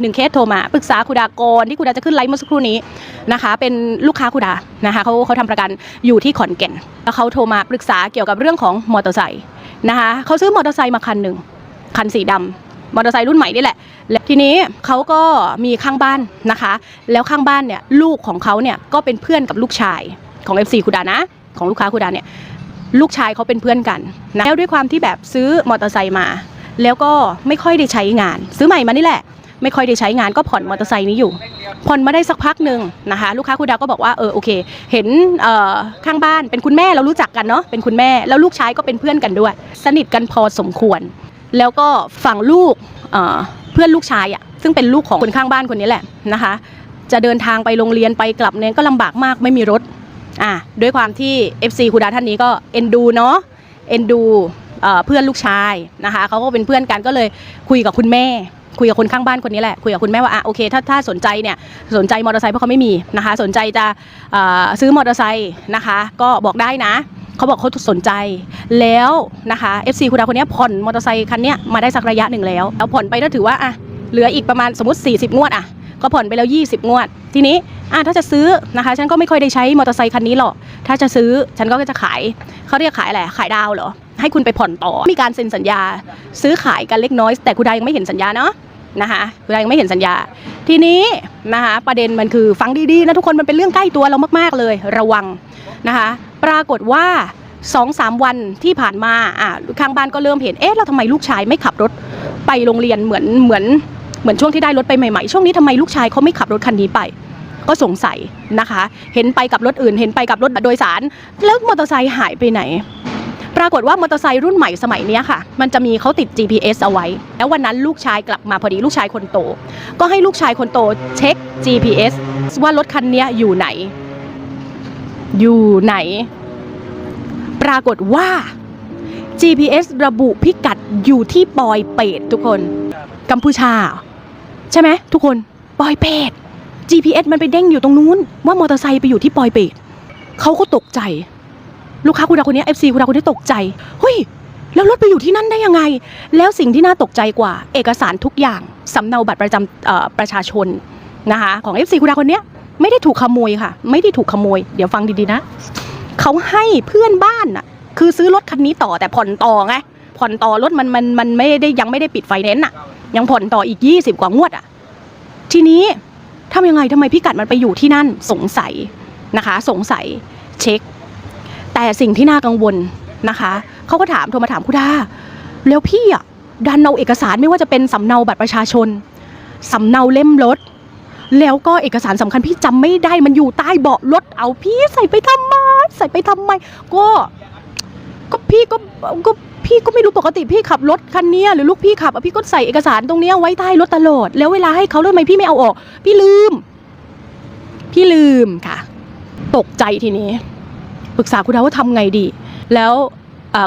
หนึ่งเคสโทรมาปรึกษาคุณดากรที่คุณดาจะขึ้นไลฟ์เมื่อสักครู่นี้นะคะ เป็นลูกค้าคุณดานะคะเขาเขาทำประกันอยู่ที่ขอนแก่นแล้วเขาโทรมาปรึกษาเกี่ยวกับเรื่องของมอเตอร์ไซค์นะคะเขาซื้อมอเตอร์ไซค์มาคันหนึ่งคันสีดำมอเตอร์ไซค์รุ่นใหม่นี่แหละ และทีนี้เขาก็มีข้างบ้านนะคะ แล้วข้างบ้านเนี่ยลูกของเขาเนี่ยก็เป็นเพื่อนกับลูกชายของ FC คุณดานะ ของลูกค้าคุณดาเนี่ยลูกชายเขาเป็นเพื่อนกันนะแล้วด้วยความที่แบบซื้อมอเตอร์ไซค์มา แล้วก็ไม่ค่อยได้ใช้งาน ซื้อใหม่มานี่แหละ ไม่ค่อยได้ใช้งานก็ผ่อนมอเตอร์ไซค์นี้อยู่ ผ่อนมาได้สักพักหนึ่งนะคะ ลูกค้าคุณดาวก็บอกว่าเออโอเค เห็นข้างบ้านเป็นคุณแม่เรารู้จักกันเนาะเป็นคุณแม่แล้วลูกชายก็เป็นเพื่อนกันด้วย สนิทกันพอสมควร แล้วก็ฝั่งลูกเเพื่อนลูกชายอะ่ะซึ่งเป็นลูกของคนข้างบ้านคนนี้แหละนะคะ จะเดินทางไปโรงเรียนไปกลับเนี่ยก็ลำบากมากไม่มีรถอะด้วยความที่ FC คุณดาท่านนี้ก็เอ็นดูเนาะเอ็นดูเพื่อนลูกชายนะคะเขาก็เป็นเพื่อนกันก็เลยคุยกับคุณแม่ คุยกับคนข้างบ้านคนนี้แหละคุยกับคุณแม่ว่าอะโอเคถ้าถ้าสนใจเนี่ยสนใจมอเตอร์ไซค์เพราะเขาไม่มีนะคะ สนใจจะซื้อมอเตอร์ไซค์นะคะ ก็บอกได้นะเขาบอกเขาสนใจแล้วนะคะ FC คุณดาคนนี้ผ่อนมอเตอร์ไซค์คันนี้มาได้สักระยะหนึ่งแล้วแล้วผ่อนไปก็ถือว่าอะเหลืออีกประมาณสมมติ 40 งวดอะก็ผ่อนไปแล้ว 20 งวด ทีนี้อะถ้าจะซื้อนะคะ ฉันก็ไม่ค่อยได้ใช้มอเตอร์ไซค์คันนี้หรอก ถ้าจะซื้อฉันก็จะขายเขาเรียกขายอะไรขายดาวเหรอให้คุณไปผ่อนต่อมีการเซ็นสัญญา ซื้อขายกันเล็กน้อย แต่คุณดายังไม่เห็นสัญญาเนาะ นะคะคุณดายังไม่เห็นสัญญา ทีนี้นะคะประเด็นมันคือฟังดีๆนะทุกคนมันเป็นเรื่องใกล้ตัวเรามากๆเลยระวังนะคะปรากฏว่า2อสามวันที่ผ่านมาอะข้างบ้านก็เริ่มเห็นเอ๊ะแล้วทำไมลูกชายไม่ขับรถไปโรงเรียนเหมือนเหมือนเหมือนช่วงที่ได้รถไปใหม่ๆ ช่วงนี้ทำไมลูกชายเขาไม่ขับรถคันนี้ไป ก็สงสัยนะคะ เห็นไปกับรถอื่น เห็นไปกับรถโดยสาร แล้วมอเตอร์ไซค์หายไปไหน ปรากฏว่ามอเตอร์ไซค์รุ่นใหม่สมัยนี้ค่ะ มันจะมีเขาติด GPS เอาไว้ แล้ววันนั้นลูกชายกลับมาพอดีลูกชายคนโต ก็ให้ลูกชายคนโตเช็ค GPS ว่ารถคันนี้อยู่ไหน อยู่ไหน ปรากฏว่า GPS ระบุพิกัดอยู่ที่ปอยเปตทุกคน กัมพูชา ใช่ไหมทุกคนปอยเปต GPS มันไปเด้งอยู่ตรงนู้นว่ามอเตอร์ไซค์ไปอยู่ที่ปอยเปตเขาก็ตกใจ ลูกค้าคุณดาคนนี้ FC คุณดาคนนี้ตกใจเฮ้ยแล้วรถไปอยู่ที่นั่นได้ยังไง แล้วสิ่งที่น่าตกใจกว่า เอกสารทุกอย่างสำเนาบัตรประจำประชาชนนะคะของ FC คุณดาคนนี้ไม่ได้ถูกขโมยค่ะ ไม่ได้ถูกขโมย เดี๋ยวฟังดีๆนะเขาให้เพื่อนบ้านน่ะคือซื้อรถคันนี้ต่อแต่ผ่อนต่อไงผ่อนต่อรถมันมันมันไม่ได้ยังไม่ได้ปิดไฟแนนซ์น่ะ ยังผ่อนต่ออีก 20 กว่างวดอะทีนี้ทำยังไงทำไมพิกัดมันไปอยู่ที่นั่นสงสัยนะคะ สงสัยเช็ค แต่สิ่งที่น่ากังวลนะคะเขาก็ถามโทรมาถามคุณดาแล้วพี่อะดันเอาเอกสารไม่ว่าจะเป็นสำเนาบัตรประชาชนสำเนาเล่มรถแล้วก็เอกสารสำคัญพี่จำไม่ได้มันอยู่ใต้เบาะรถเอาพี่ใส่ไปทำไมใส่ไปทำไมก็ก็พี่ก็ก็พี่ก็ไม่รู้ปกติพี่ขับรถคันนี้หรือลูกพี่ขับพี่ก็ใส่เอกสารตรงนี้ไว้ใต้รถตลอดแล้วเวลาให้เขาแล้วทำไมพี่ไม่เอาออก พี่ลืม พี่ลืมค่ะ ตกใจทีนี้ ปรึกษาคุณดาวว่าทำไงดี แล้ว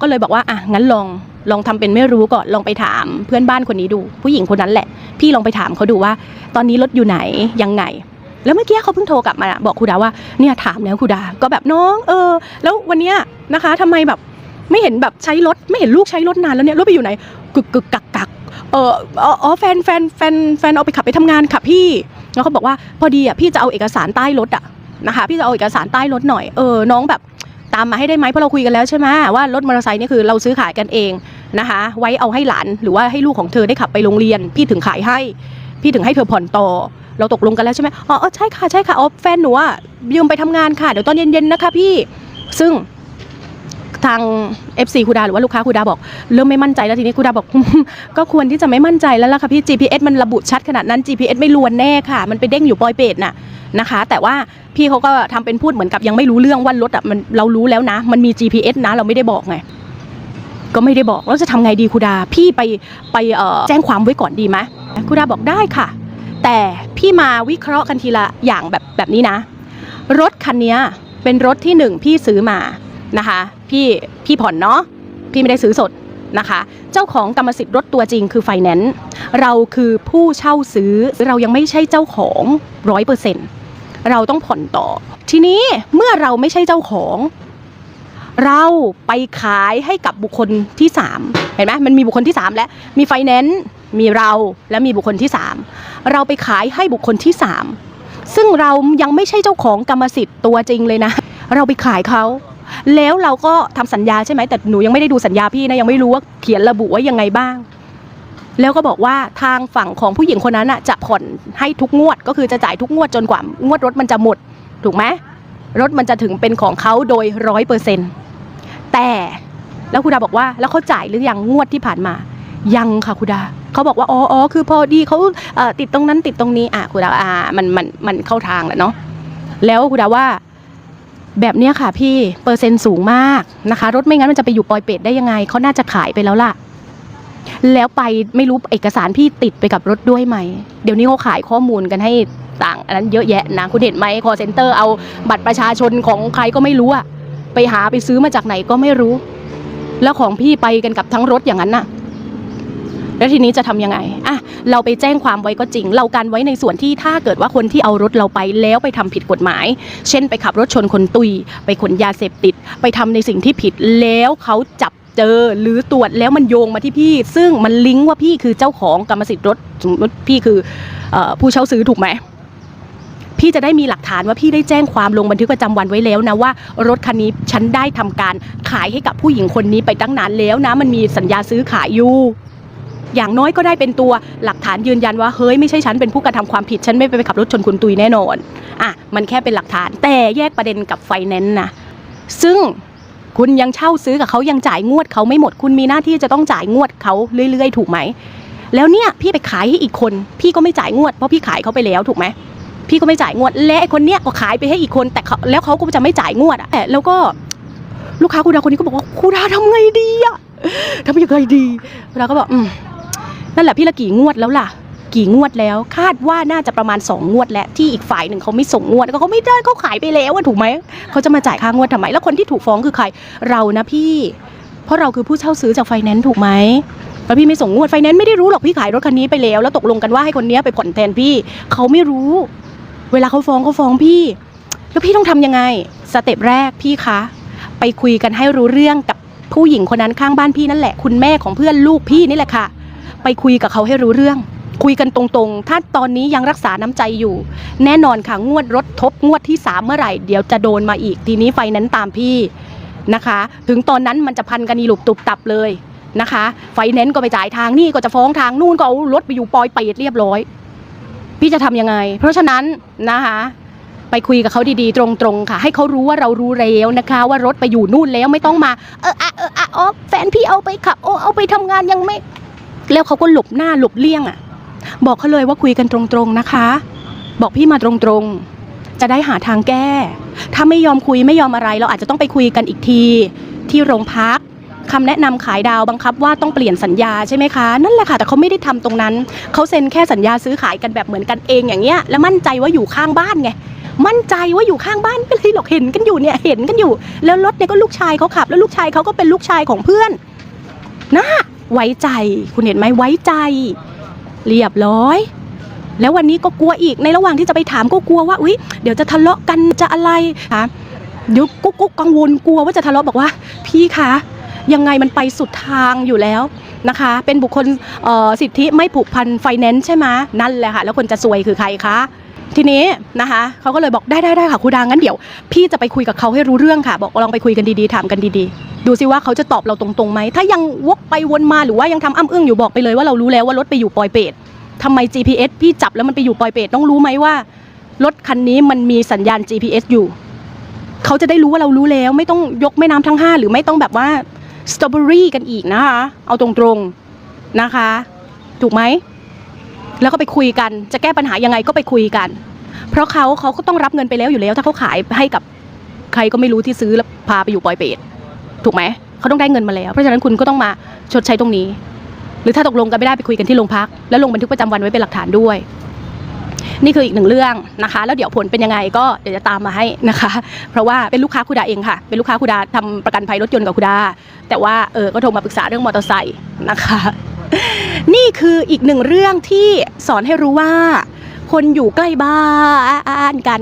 ก็เลยบอกว่าอะงั้นลองลองทำเป็นไม่รู้ก่อนลองไปถามเพื่อนบ้านคนนี้ดู ผู้หญิงคนนั้นแหละ พี่ลองไปถามเขาดูว่า ตอนนี้รถอยู่ไหนยังไง แล้วเมื่อกี้เขาเพิ่งโทรกลับมาบอกครูดาว่าเนี่ยถามแล้วครูดาก็แบบน้องเออ แล้ววันเนี้ยนะคะทำไมแบบไม่เห็นแบบใช้รถไม่เห็นลูกใช้รถนานแล้วเนี่ยรถไปอยู่ไหนกึกกึกกักกักเอออ๋อแฟนแฟนแฟนแฟนเอาไปขับไปทำงานค่ะพี่แล้วเขาบอกว่าพอดีอะพี่จะเอาเอกสารใต้รถอะนะคะ พี่จะเอาเอกสารใต้รถหน่อยเออน้องแบบ ตามมาให้ได้ไหมเพราะเราคุยกันแล้วใช่ไหมว่ารถมอเตอร์ไซค์นี่คือเราซื้อขายกันเองนะคะ ไว้เอาให้หลานหรือว่าให้ลูกของเธอได้ขับไปโรงเรียน พี่ถึงขายให้ พี่ถึงให้เธอผ่อนต่อ เราตกลงกันแล้วใช่ไหมอ๋อใช่ค่ะใช่ค่ะอ๋อแฟนหนูอะยืมไปทำงานค่ะเดี๋ยวตอนเย็นๆนะคะพี่ซึ่ง ทาง FC คูดาหรือว่าลูกค้าคูดาบอกเริ่มไม่มั่นใจแล้วทีนี้คูดาบอก ก็ควรที่จะไม่มั่นใจแล้วล่ะค่ะพี่ GPS มันระบุชัดขนาดนั้น GPS ไม่ลวนแน่ค่ะ มันไปเด้งอยู่ปอยเปตน่ะนะคะ แต่ว่าพี่เขาก็ทำเป็นพูดเหมือนกับยังไม่รู้เรื่องว่ารถอะมันเรารู้แล้วนะ มันมี GPS นะเราไม่ได้บอกไงก็ไม่ได้บอกแล้วจะทำไงดีครูดาพี่ไปไปแจ้งความไว้ก่อนดีไหมครูดาบอกได้ค่ะ แต่พี่มาวิเคราะห์กันทีละอย่างแบบแบบนี้นะ รถคันนี้เป็นรถที่หนึ่งพี่ซื้อมา นะคะ พี่พี่ผ่อนเนาะพี่ไม่ได้ซื้อสดนะคะ เจ้าของกรรมสิทธิ์รถตัวจริงคือไฟแนนซ์เราคือผู้เช่าซื้อเรายังไม่ใช่เจ้าของร้อยเปอร์เซ็นต์เราต้องผ่อนต่อ ทีนี้เมื่อเราไม่ใช่เจ้าของ เราไปขายให้กับบุคคลที่3เห็นไหมมันมีบุคคลที่3แล้วมีไฟแนนซ์มีเราและมีบุคคลที่3เราไปขายให้บุคคลที่3ซึ่งเรายังไม่ใช่เจ้าของกรรมสิทธิ์ตัวจริงเลยนะ เราไปขายเขา แล้วเราก็ทำสัญญาใช่ไหมแต่หนูยังไม่ได้ดูสัญญาพี่นะยังไม่รู้ว่าเขียนระบุไว้ยังไงบ้าง แล้วก็บอกว่าทางฝั่งของผู้หญิงคนนั้นอะจะผ่อนให้ทุกงวด ก็คือจะจ่ายทุกงวดจนกว่างวดรถมันจะหมด ถูกไหมรถมันจะถึงเป็นของเขาโดยร้อยเปอร์เซ็นต์แต่แล้วคุณดาบอกว่าแล้วเขาจ่ายหรือยังงวดที่ผ่านมา ยังค่ะคุณดาเขาบอกว่าอ๋ออ๋อคือพอดีเขาติดตรงนั้นติดตรงนี้อะคุณดาอ่ามันมันมันเข้าทางแหละเนาะแล้วคุณดาว่า แบบนี้ค่ะพี่เปอร์เซ็นต์สูงมากนะคะ รถไม่งั้นมันจะไปอยู่ปอยเป็ดได้ยังไงเขาน่าจะขายไปแล้วล่ะ แล้วไปไม่รู้เอกสารพี่ติดไปกับรถด้วยไหม เดี๋ยวนี้เขาขายข้อมูลกันให้ต่างอันนั้นเยอะแยะนะคุณเห็นไหมคอเซ็นเตอร์เอาบัตรประชาชนของใครก็ไม่รู้อะไปหาไปซื้อมาจากไหนก็ไม่รู้ แล้วของพี่ไปกันกับทั้งรถอย่างนั้นน่ะ แล้วทีนี้จะทำยังไงอะเราไปแจ้งความไว้ก็จริง เรากันไว้ในส่วนที่ถ้าเกิดว่าคนที่เอารถเราไปแล้วไปทำผิดกฎหมาย เช่นไปขับรถชนคนตุย ไปขนยาเสพติด ไปทำในสิ่งที่ผิดแล้วเขาจับเจอหรือตรวจแล้วมันโยงมาที่พี่ ซึ่งมันลิงก์ว่าพี่คือเจ้าของกรรมสิทธิ์รถสมมติพี่คือเออผู้เช่าซื้อถูกไหมพี่จะได้มีหลักฐานว่าพี่ได้แจ้งความลงบันทึกประจำวันไว้แล้วนะว่ารถคันนี้ฉันได้ทำการขายให้กับผู้หญิงคนนี้ไปตั้งนานแล้วนะ มันมีสัญญาซื้อขายอยู่ อย่างน้อยก็ได้เป็นตัวหลักฐานยืนยันว่าเฮ้ยไม่ใช่ฉันเป็นผู้กระทำความผิดฉันไม่ไปขับรถชนคุณตุยแน่นอนอะมันแค่เป็นหลักฐาน แต่แยกประเด็นกับไฟแนนซ์นะซึ่งคุณยังเช่าซื้อกับเขายังจ่ายงวดเขาไม่หมดคุณมีหน้าที่จะต้องจ่ายงวดเขาเรื่อย ๆ ถูกไหมแล้วเนี่ยพี่ไปขายให้อีกคน พี่ก็ไม่จ่ายงวดเพราะพี่ขายเขาไปแล้วถูกไหมพี่ก็ไม่จ่ายงวด และไอ้คนเนี้ยก็ขายไปให้อีกคน แต่เขาแล้วเขาก็จะไม่จ่ายงวดอะแต่แล้วก็ลูกค้าคุณดาคนนี้ก็บอกว่าคุณดาทำไงดีอะทำยังไงดีคุณดาก็บอกอืม นั่นแหละพี่ละกี่งวดแล้วล่ะ กี่งวดแล้ว คาดว่าน่าจะประมาณ 2 งวดแล้วที่อีกฝ่ายหนึ่งเขาไม่ส่งงวดก็เขาไม่ได้เขาขายไปแล้วถูกไหมเขาจะมาจ่ายค่างวดทำไม แล้วคนที่ถูกฟ้องคือใครเรานะพี่ เพราะเราคือผู้เช่าซื้อจากไฟแนนซ์ถูกไหมแล้วพี่ไม่ส่งงวดไฟแนนซ์ไม่ได้รู้หรอกพี่ขายรถคันนี้ไปแล้ว แล้วตกลงกันว่าให้คนนี้ไปผ่อนแทนพี่เขาไม่รู้ เวลาเขาฟ้องเขาฟ้องพี่ แล้วพี่ต้องทำยังไงสเต็ปแรกพี่คะ ไปคุยกันให้รู้เรื่องกับผู้หญิงคนนั้นข้างบ้านพี่นั่นแหละ คุณแม่ของเพื่อนลูกพี่นี่แหละค่ะ ไปคุยกับเขาให้รู้เรื่อง คุยกันตรงๆ ถ้าตอนนี้ยังรักษาน้ำใจอยู่ แน่นอนค่ะงวดรถทบงวดที่สามเมื่อไหร่ เดี๋ยวจะโดนมาอีก ทีนี้ไฟนั้นตามพี่นะคะ ถึงตอนนั้นมันจะพันกันอีหลุบตุบตับเลยนะคะ ไฟแนนซ์ก็ไปจ่ายทางนี่ก็จะฟ้องทางนู่นก็เอารถไปอยู่ปอยเปรตเรียบร้อย พี่จะทำยังไง เพราะฉะนั้นนะคะ ไปคุยกับเขาดีๆ ตรงๆค่ะ ให้เขารู้ว่าเรารู้แล้วนะคะ ว่ารถไปอยู่นู่นแล้วไม่ต้องมา เอออะเอออะอ๋อแฟนพี่เอาไปขับโอ้เอาไปทำงานยังไม่ แล้วเขาก็หลบหน้าหลบเลี่ยงอะ บอกเขาเลยว่าคุยกันตรงๆนะคะ บอกพี่มาตรงๆ จะได้หาทางแก้ ถ้าไม่ยอมคุยไม่ยอมอะไร เราอาจจะต้องไปคุยกันอีกที ที่โรงพักคำแนะนำขายดาวบังคับว่าต้องเปลี่ยนสัญญาใช่ไหมคะนั่นแหละค่ะแต่เขาไม่ได้ทำตรงนั้นเขาเซ็นแค่สัญญาซื้อขายกันแบบเหมือนกันเองอย่างเงี้ยแล้วมั่นใจว่าอยู่ข้างบ้านไงมั่นใจว่าอยู่ข้างบ้านไม่เลยหรอกเห็นกันอยู่เนี่ยเห็นกันอยู่ แล้วรถเนี่ยก็ลูกชายเขาขับ แล้วลูกชายเขาก็เป็นลูกชายของเพื่อนนะ ไว้ใจ คุณเห็นไหมไว้ใจ เรียบร้อย แล้ววันนี้ก็กลัวอีกในระหว่างที่จะไปถามก็กลัวว่าอุ๊ยเดี๋ยวจะทะเลาะกันจะอะไรคะเดี๋ยวกุ๊กกุ๊กกังวลกลัวว่าจะทะเลาะบอกว่า พี่คะยังไงมันไปสุดทางอยู่แล้วนะคะ เป็นบุคคลเอ่อสิทธิไม่ผูกพันไฟแนนซ์ใช่ไหมนั่นแหละค่ะแล้วคนจะซวยคือใครคะ ทีนี้นะคะเขาก็เลยบอกได้ได้ได้ค่ะครูดางั้นเดี๋ยว พี่จะไปคุยกับเขาให้รู้เรื่องค่ะ บอกลองไปคุยกันดีๆถามกันดีๆ ดูซิว่าเขาจะตอบเราตรงๆไหมถ้ายังวกไปวนมาหรือว่ายังทำอ้ำอึ้งอยู่บอกไปเลยว่าเรารู้แล้วว่ารถไปอยู่ปอยเปรตทำไม GPS พี่จับแล้วมันไปอยู่ปอยเปรตต้องรู้ไหมว่ารถคันนี้มันมีสัญญาณ GPS อยู่ เขาจะได้รู้ว่าเรารู้แล้ว ไม่ต้องยกแม่น้ำทั้งห้าหรือไม่ต้องแบบว่าสตรอเบอรี่กันอีกนะคะ เอาตรงๆนะคะ ถูกไหม แล้วก็ไปคุยกัน จะแก้ปัญหายังไงก็ไปคุยกัน เพราะเขาเขาก็ต้องรับเงินไปแล้วอยู่แล้ว ถ้าเขาขายให้กับใครก็ไม่รู้ที่ซื้อแล้วพาไปอยู่ปอยเปรตถูกไหมเขาต้องได้เงินมาแล้ว เพราะฉะนั้นคุณก็ต้องมาชดใช้ตรงนี้ หรือถ้าตกลงกันไม่ได้ไปคุยกันที่โรงพัก แล้วลงบันทึกประจำวันไว้เป็นหลักฐานด้วย นี่คืออีกหนึ่งเรื่องนะคะ แล้วเดี๋ยวผลเป็นยังไงก็เดี๋ยวจะตามมาให้นะคะ เพราะว่าเป็นลูกค้าคุดาเองค่ะ เป็นลูกค้าคุดาทำประกันภัยรถยนต์กับคุดาแต่ว่าเออก็โทรมาปรึกษาเรื่องมอเตอร์ไซค์นะคะ นี่คืออีกหนึ่งเรื่องที่สอนให้รู้ว่า คนอยู่ใกล้บ้านกัน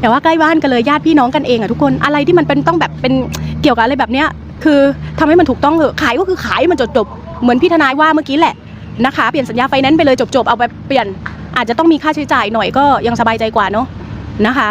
แต่ว่าใกล้บ้านกันเลยญาติพี่น้องกันเองอะทุกคนอะไรที่มันเป็นต้องแบบเป็นเกี่ยวกับอะไรแบบเนี้ย คือทำให้มันถูกต้องเถอะขายก็คือขายมันจบจบๆเหมือนพี่ทนายว่าเมื่อกี้แหละนะคะเปลี่ยนสัญญาไฟแนนซ์ไปเลยจบๆเอาไปเปลี่ยน อาจจะต้องมีค่าใช้จ่ายหน่อยก็ยังสบายใจกว่าเนาะนะคะ